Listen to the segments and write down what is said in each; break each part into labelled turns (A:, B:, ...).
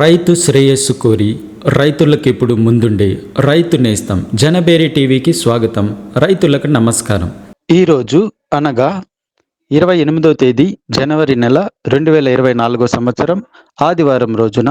A: రైతు శ్రేయస్సు కోరి రైతులకు ఇప్పుడు ముందుండే రైతు నేస్తం జనబేరి టీవీకి స్వాగతం. రైతులకు నమస్కారం. ఈరోజు అనగా ఇరవై ఎనిమిదో తేదీ జనవరి నెల రెండు వేల ఇరవై నాలుగో సంవత్సరం ఆదివారం రోజున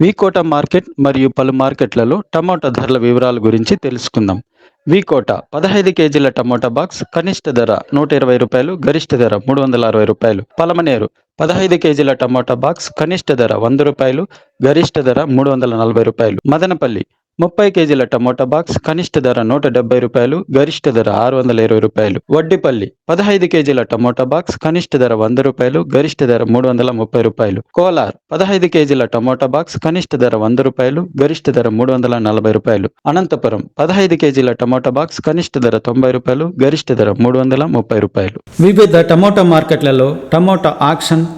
A: వీకోట మార్కెట్ మరియు పలు మార్కెట్లలో టమోటా ధరల వివరాల గురించి తెలుసుకుందాం. వీకోట పదహైదు కేజీల టమోటా బాక్స్ కనిష్ట ధర నూట ఇరవై రూపాయలు గరిష్ట ధర మూడు వందల అరవై రూపాయలు. పలమనేరు పదహైదు కేజీల టమోటా బాక్స్ కనిష్ట ధర వంద రూపాయలు గరిష్ట ధర మూడు వందల నలభై రూపాయలు. మదనపల్లి ముప్పై కేజీల టమోటా బాక్స్ కనిష్ట ధర నూట డెబ్బై రూపాయలు గరిష్ట ధర ఆరు వందల ఇరవై రూపాయలు. వడ్డిపల్లి పదహైదు కేజీల టమోటా బాక్స్ కనిష్ట ధర వంద రూపాయలు గరిష్ట ధర మూడు వందల ముప్పై రూపాయలు. కోలార్ పదహైదు కేజీల టమోటా బాక్స్ కనిష్ట ధర వంద రూపాయలు గరిష్ట ధర మూడు వందల నలభై రూపాయలు. అనంతపురం పదహైదు కేజీల టమోటా బాక్స్ కనిష్ట ధర తొంభై రూపాయలు గరిష్ట ధర మూడు వందల ముప్పై రూపాయలు. వివిధ టమోటా మార్కెట్లలో టమోటా ఆక్షన్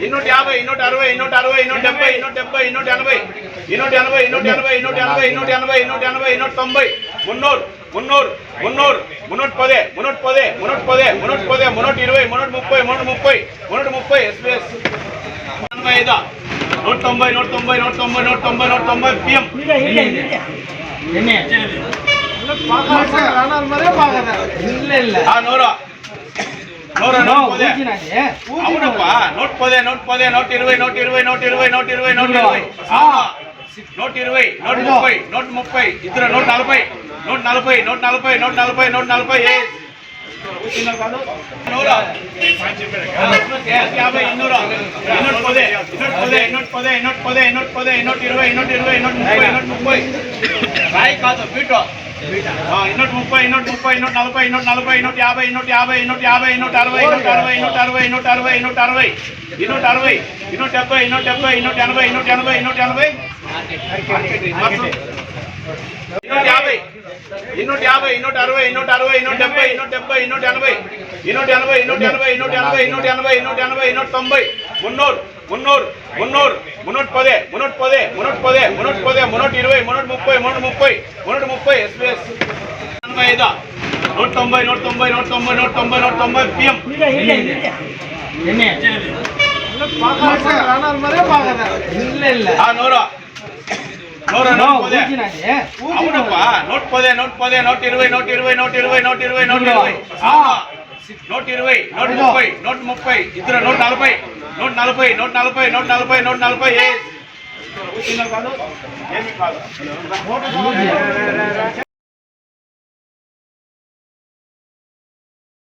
B: ಇನ್ನೂಟ ಯಾಭೈ ಇನ್ನೂಟ ಅರವೈ ಇನ್ನೂಟ ಅರವೈ ಇನ್ನೂಟ ಡೆಬ್ಬೈ ಇನ್ನೂಟ ಡೆಬ್ಬೈ ಇನ್ನೂಟ ಎನಭೈ. ಇನ್ನೂಟ ಎನಭೈ ಇನ್ನೂಟ ಎನಭೈ ಇನ್ನೂಟ ಎನಭೈ ಇನ್ನೂಟ ಎನಭೈ ಇನ್ನೂಟ ಎನಭೈ ಇನ್ನೂಟ ತೊಂಬೈ. ಮುನ್ನೂರು ಮುನ್ನೂರು ಮುನ್ನೂರು ಮುನ್ನೂಟ್ ಪದೆ ಮುನ್ನೂಟ್ ಪದೆ ಮುನ್ನೂಟ್ ಪದೆ ಮುನ್ನೂಟ್ ಪದೆ ಮುನ್ನೂಟ್ ಇರುವೈ ಮುನ್ನೂಟ್ ಮುಪ್ಪೈ ಮುನ್ನೂಟ್ ಮುಪ್ಪೈ ಮುನ್ನೂಟ್ ಮುಪ್ಪೈ ಎಸ್ ಬಿ ಎಸ್ ತೊಂಬೈ ನೂಟ್ ತೊಂಬೈ ನೂಟ್ ತೊಂಬೈ ನೂಟ್ ತೊಂಬೈ ಪಿ ಎಂ ಇಲ್ಲ ಇಲ್ಲ. ಇಲ್ಲ ಇಲ್ಲ. అవునప్పా. నూట పదే నూట పదే నూట ఇరవై నూట ఇరవై నూట ఇరవై నూట ఇరవై నూట ఇరవై? నూట ఇరవై నూట ముప్పై నూట ముప్పై. ఇద్దరు నూట నలభై. నూట నలభై నూట నలభై నూట నలభై నూట నలభై? యాభై ఇన్నూరా? ఇన్నూట పదే ఇన్నూట పదే ఇన్నూట పదే ఇన్నూట పదే ఇన్నూట ఇరవై ఇన్నూట ఇరవై ఇన్నూట ముప్పై ఇన్నూట ముప్పై. బీటో. ఆ, ముప్పై ఇన్నోటి ముప్పై ఇన్నోటి నలభై ఇన్నోటి నలభై ఇన్నోటి యాభై ఇన్నోటి యాభై ఇన్నోటి యాభై ఇన్నోటి అరవై ఇన్నోటి అరవై ఇన్నోటి అరవై ఇన్నోటి అరవై ఇన్నోటి అరవై ఇన్నోటి అరవై ఇన్నోటి డెబ్బై ఇన్నోటి డెబ్బై ఇన్నోటి ఎనభై ఇన్నోటి ఎనభై ఇన్నోటి ఎనభై. ఇన్నోటి యాభై ఇన్నోటి యాభై ఇన్నోటి అరవై ఇన్నోటి అరవై ఇన్నోటి డెబ్బై ఇన్నోటి డెబ్బై ఇన్నోటి ఎనభై ఇన్నోటి ఎనభై ఇన్నోటి ఎనభై ఇన్నోటి ఎనభై ఇన్నోటి ఎనభై ఇన్నోటి ఎనభై ఇన్నోటి తొంభై. మున్నూరు మున్నూరు మున్నూరు మున్నూట పదే మున్నూట పదే మున్నూట పదే మున్నూట పదే మున్నూట ఇరవై మున్నూట ముప్పై మున్నూట ముప్పై మున్నూట ముప్పై ఎస్బీఎస్ ఎనభై ఐదా నూట తొంభై నూట తొంభై నూట తొంభై నూట తొంభై నూట తొంభై పిఎం ఆ నూరా నూర నూట పదే అవునప్ప నూట పదే నూట పదే నూట ఇరవై నూట ఇరవై నూట ఇరవై నూట ఇరవై నూట ఇరవై అవునా? నూట ఇరవై నూట ముప్పై నూట ముప్పై ఇద్దరు నూట నలభై నూట నలభై నూట నలభై నూట నలభై నూట నలభై ఏ. ఏమి కాదు?